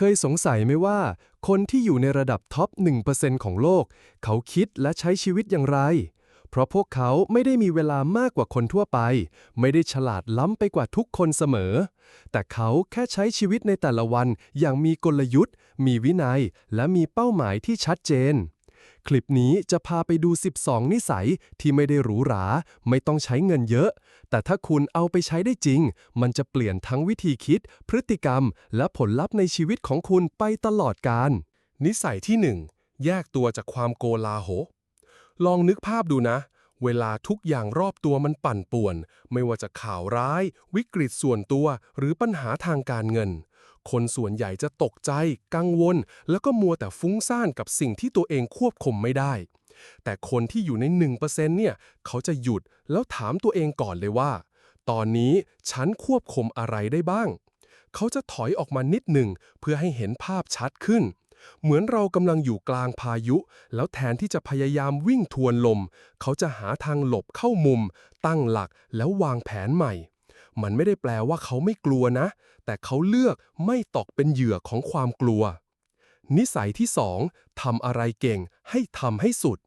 เคยสงสัยไหมว่า คนที่อยู่ในระดับท็อป 1%ของโลก เขาคิดและใช้ชีวิตอย่างไร เพราะพวกเขาไม่ได้มีเวลามากกว่าคนทั่วไป ไม่ได้ฉลาดล้ำไปกว่าทุกคนเสมอ แต่เขาแค่ใช้ชีวิตในแต่ละวันอย่างมีกลยุทธ์ มีวินัย และมีเป้าหมายที่ชัดเจน คลิปนี้จะพาไปดู 12 นิสัยที่ไม่ได้หรูหรา ไม่ต้องใช้เงินเยอะ แต่ถ้าคุณเอาไปใช้ได้จริง มันจะเปลี่ยนทั้งวิธีคิด พฤติกรรม และผลลัพธ์ในชีวิตของคุณไปตลอดกาลนิสัยที่หนึ่งแยกตัวจากความโกลาหลลองนึกภาพดูนะ เวลาทุกอย่างรอบตัวมันปั่นป่วน ไม่ว่าจะข่าวร้าย วิกฤตส่วนตัว หรือปัญหาทางการเงิน คนส่วนใหญ่จะตกใจ กังวล แล้วก็มัวแต่ฟุ้งซ่านกับสิ่งที่ตัวเองควบคุมไม่ได้ แต่คนที่อยู่ใน 1%เนี่ย เขาจะหยุดแล้วถามตัวเองก่อนเลยว่า ตอนนี้ฉันควบคุมอะไรได้บ้าง เขาจะถอยออกมานิดหนึ่งเพื่อให้เห็นภาพชัดขึ้น เหมือนเรากำลังอยู่กลางพายุ แล้วแทนที่จะพยายามวิ่งทวนลม เขาจะหาทางหลบเข้ามุม ตั้งหลักแล้ววางแผนใหม่มันไม่ได้แปลว่าเขาไม่กลัวนะ แต่เขาเลือกไม่ตกเป็นเหยื่อของความกลัว นิสัยที่สองทำอะไรเก่งให้ทำให้สุด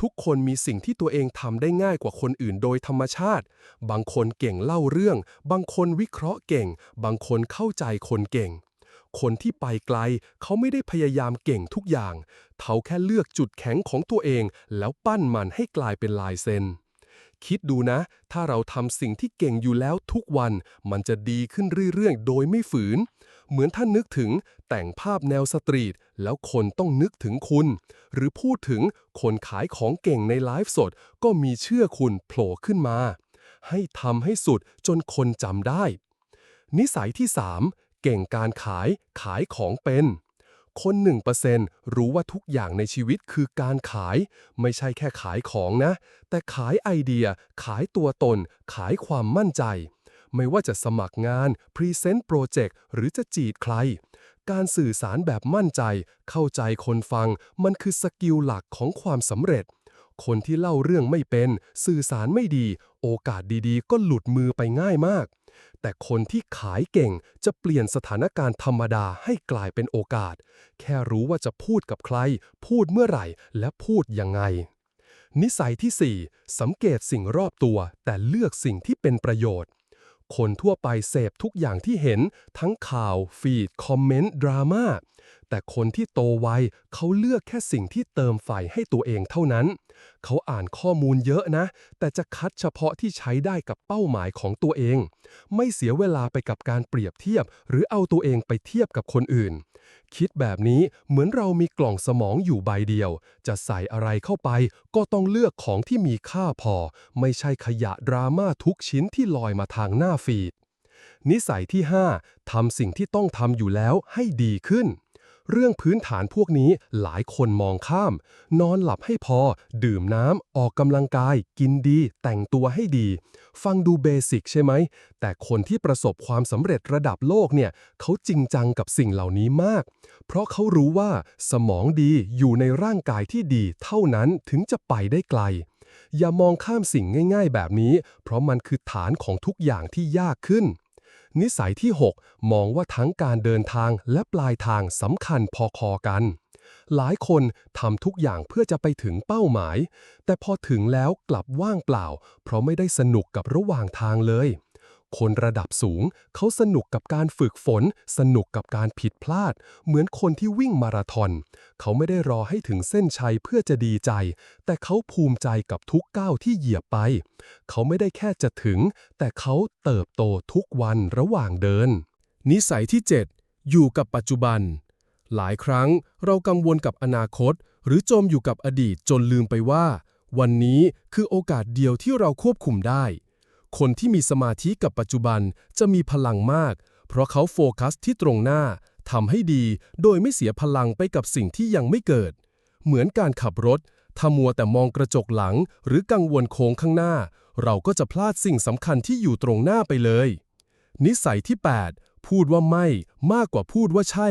ทุกคนมีสิ่งที่ตัวเองทำได้ง่ายกว่าคนอื่นโดยธรรมชาติ บางคนเก่งเล่าเรื่อง บางคนวิเคราะห์เก่ง บางคนเข้าใจคนเก่ง คนที่ไปไกล เขาไม่ได้พยายามเก่งทุกอย่าง เขาแค่เลือกจุดแข็งของตัวเอง แล้วปั้นมันให้กลายเป็นลายเซ็นคิดดูนะ ถ้าเราทำสิ่งที่เก่งอยู่แล้วทุกวัน มันจะดีขึ้นเรื่อยๆ โดยไม่ฝืน เหมือนท่านนึกถึงแต่งภาพแนวสตรีท แล้วคนต้องนึกถึงคุณ หรือพูดถึงคนขายของเก่งในไลฟ์สด ก็มีเชื่อคุณโผล่ขึ้นมา ให้ทำให้สุดจนคนจำได้ นิสัยที่ 3 เก่งการขายขายของเป็นคน 1%รู้ว่าทุกอย่างในชีวิตคือการขาย ไม่ใช่แค่ขายของนะ แต่ขายไอเดีย ขายตัวตน ขายความมั่นใจ ไม่ว่าจะสมัครงาน พรีเซนต์โปรเจกต์ หรือจะจีดใคร การสื่อสารแบบมั่นใจ เข้าใจคนฟัง มันคือสกิลหลักของความสำเร็จ คนที่เล่าเรื่องไม่เป็น สื่อสารไม่ดี โอกาสดีๆ ก็หลุดมือไปง่ายมาก แต่คนที่ขายเก่งจะเปลี่ยนสถานการณ์ธรรมดาให้กลายเป็นโอกาส แค่รู้ว่าจะพูดกับใคร พูดเมื่อไหร่ และพูดยังไงนิสัยที่ 4 สังเกตสิ่งรอบตัว แต่เลือกสิ่งที่เป็นประโยชน์ คนทั่วไปเสพทุกอย่างที่เห็นทั้งข่าว ฟีด คอมเมนต์ ดราม่าแต่คนที่โตไวเขาเลือกแค่สิ่งที่เติมไฟให้ตัวเองเท่านั้น เขาอ่านข้อมูลเยอะนะ แต่จะคัดเฉพาะที่ใช้ได้กับเป้าหมายของตัวเอง ไม่เสียเวลาไปกับการเปรียบเทียบ หรือเอาตัวเองไปเทียบกับคนอื่น คิดแบบนี้เหมือนเรามีกล่องสมองอยู่ใบเดียว จะใส่อะไรเข้าไป ก็ต้องเลือกของที่มีค่าพอ ไม่ใช่ขยะดราม่าทุกชิ้นที่ลอยมาทางหน้าฟีดนิสัยที่ 5ทำสิ่งที่ต้องทำอยู่แล้วให้ดีขึ้น เรื่องพื้นฐานพวกนี้หลายคนมองข้าม นอนหลับให้พอ ดื่มน้ำ ออกกำลังกาย กินดี แต่งตัวให้ดี ฟังดูเบสิกใช่ไหม แต่คนที่ประสบความสำเร็จระดับโลกเนี่ย เขาจริงจังกับสิ่งเหล่านี้มาก เพราะเขารู้ว่าสมองดีอยู่ในร่างกายที่ดี เท่านั้นถึงจะไปได้ไกลอย่ามองข้ามสิ่งง่าย ๆ แบบนี้ เพราะมันคือฐานของทุกอย่างที่ยากขึ้น นิสัยที่ 6 มองว่าทั้งการเดินทางและปลายทางสำคัญพอๆกัน หลายคนทำทุกอย่างเพื่อจะไปถึงเป้าหมาย แต่พอถึงแล้วกลับว่างเปล่า เพราะไม่ได้สนุกกับระหว่างทางเลย คนระดับสูง เขาสนุกกับการฝึกฝน สนุกกับการผิดพลาด เหมือนคนที่วิ่งมาราธอน เขาไม่ได้รอให้ถึงเส้นชัยเพื่อจะดีใจ แต่เขาภูมิใจกับทุกก้าวที่เหยียบไป เขาไม่ได้แค่จะถึง แต่เขาเติบโตทุกวันระหว่างเดิน นิสัยที่ 7 อยู่กับปัจจุบัน หลายครั้งเรากังวลกับอนาคต หรือจมอยู่กับอดีตจนลืมไปว่า วันนี้คือโอกาสเดียวที่เราควบคุมได้ คนที่มีสมาธิกับปัจจุบันจะมีพลังมาก เพราะเขาโฟกัสที่ตรงหน้าทำให้ดีโดยไม่เสียพลังไปกับสิ่งที่ยังไม่เกิด เหมือนการขับรถถ้ามัวแต่มองกระจกหลัง หรือกังวลโค้งข้างหน้า เราก็จะพลาดสิ่งสำคัญที่อยู่ตรงหน้าไปเลย นิสัยที่ 8 พูดว่าไม่มากกว่าพูดว่าใช่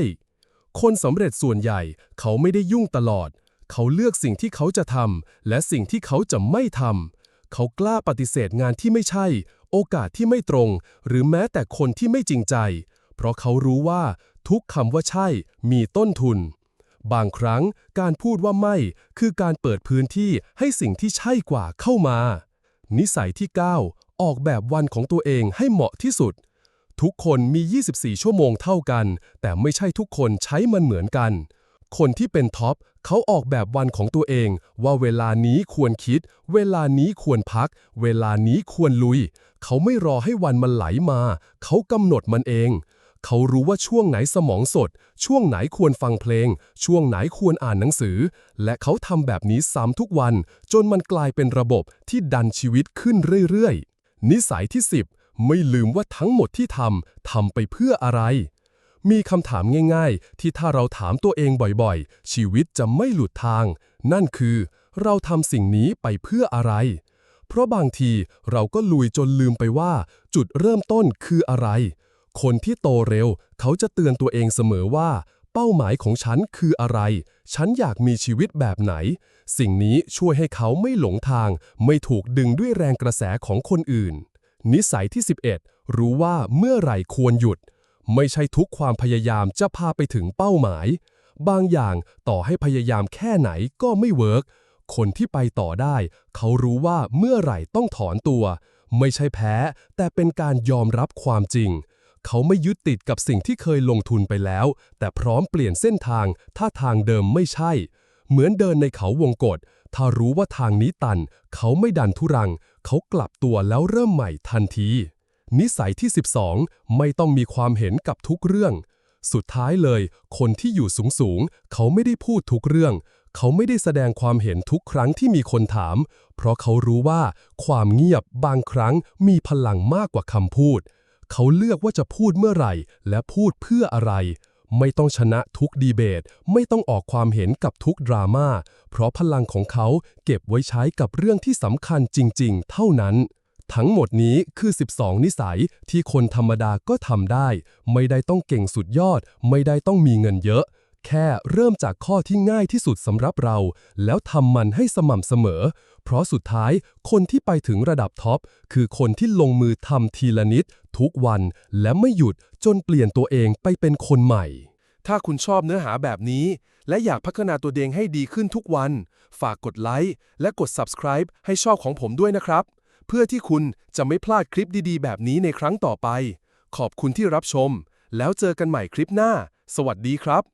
คนสำเร็จส่วนใหญ่เขาไม่ได้ยุ่งตลอด เขาเลือกสิ่งที่เขาจะทำและสิ่งที่เขาจะไม่ทำ เขากล้าปฏิเสธงานที่ไม่ใช่ โอกาสที่ไม่ตรง หรือแม้แต่คนที่ไม่จริงใจ เพราะเขารู้ว่าทุกคำว่าใช่ มีต้นทุน บางครั้งการพูดว่าไม่ คือการเปิดพื้นที่ให้สิ่งที่ใช่กว่าเข้ามา นิสัยที่ 9 ออกแบบวันของตัวเองให้เหมาะที่สุด ทุกคนมี 24 ชั่วโมงเท่ากัน แต่ไม่ใช่ทุกคนใช้มันเหมือนกัน คนที่เป็นท็อปเขาออกแบบวันของตัวเอง ว่าเวลานี้ควรคิด เวลานี้ควรพัก เวลานี้ควรลุย เขาไม่รอให้วันมันไหลมา เขากำหนดมันเอง เขารู้ว่าช่วงไหนสมองสด ช่วงไหนควรฟังเพลง ช่วงไหนควรอ่านหนังสือ และเขาทำแบบนี้ซ้ำทุกวัน จนมันกลายเป็นระบบที่ดันชีวิตขึ้นเรื่อยๆ นิสัยที่ 10 ไม่ลืมว่าทั้งหมดที่ทำทำไปเพื่ออะไร มีคำถามง่ายๆ ที่ถ้าเราถามตัวเองบ่อยๆ ชีวิตจะไม่หลุดทาง นั่นคือ เราทำสิ่งนี้ไปเพื่ออะไร เพราะบางทีเราก็ลุยจนลืมไปว่า จุดเริ่มต้นคืออะไร คนที่โตเร็ว เขาจะเตือนตัวเองเสมอว่า เป้าหมายของฉันคืออะไร ฉันอยากมีชีวิตแบบไหน สิ่งนี้ช่วยให้เขาไม่หลงทาง ไม่ถูกดึงด้วยแรงกระแสของคนอื่น นิสัยที่ 11 รู้ว่าเมื่อไหร่ควรหยุด ไม่ใช่ทุกความพยายามจะพาไปถึงเป้าหมาย บางอย่างต่อให้พยายามแค่ไหนก็ไม่เวิร์กคนที่ไปต่อได้ เขารู้ว่าเมื่อไหร่ต้องถอนตัว ไม่ใช่แพ้ แต่เป็นการยอมรับความจริง เขาไม่ยึดติดกับสิ่งที่เคยลงทุนไปแล้ว แต่พร้อมเปลี่ยนเส้นทาง ถ้าทางเดิมไม่ใช่ เหมือนเดินในเขาวงกฏถ้ารู้ว่าทางนี้ตัน เขาไม่ดันทุรัง เขากลับตัวแล้วเริ่มใหม่ทันที นิสัยที่ 12 ไม่ต้องมีความเห็นกับทุกเรื่อง สุดท้ายเลย คนที่อยู่สูงสูงๆเขาไม่ได้พูดทุกเรื่อง เขาไม่ได้แสดงความเห็นทุกครั้งที่มีคนถาม เพราะเขารู้ว่าความเงียบบางครั้งมีพลังมากกว่าคำพูด เขาเลือกว่าจะพูดเมื่อไหร่ และพูดเพื่ออะไร ไม่ต้องชนะทุกดีเบต ไม่ต้องออกความเห็นกับทุกดราม่าเพราะพลังของเขาเก็บไว้ใช้กับเรื่องที่สำคัญจริง ๆ เท่านั้น ทั้งหมดนี้คือ 12 นิสัยที่คนธรรมดาก็ทำได้ ไม่ได้ต้องเก่งสุดยอด ไม่ได้ต้องมีเงินเยอะ แค่เริ่มจากข้อที่ง่ายที่สุดสำหรับเรา แล้วทำมันให้สม่ำเสมอ เพราะสุดท้ายคนที่ไปถึงระดับท็อปคือคนที่ลงมือทำทีละนิด ทุกวันและไม่หยุดจนเปลี่ยนตัวเองไปเป็นคนใหม่ ถ้าคุณชอบเนื้อหาแบบนี้ และอยากพัฒนาตัวเองให้ดีขึ้นทุกวัน ฝากกดไลค์และกด subscribe ให้ช่องของผมด้วยนะครับ พื่อที่คุณจะไม่พลาดคลิปดีๆ แบบนี้ในครั้งต่อไป ขอบคุณที่รับชม แล้วเจอกันใหม่คลิปหน้า สวัสดีครับ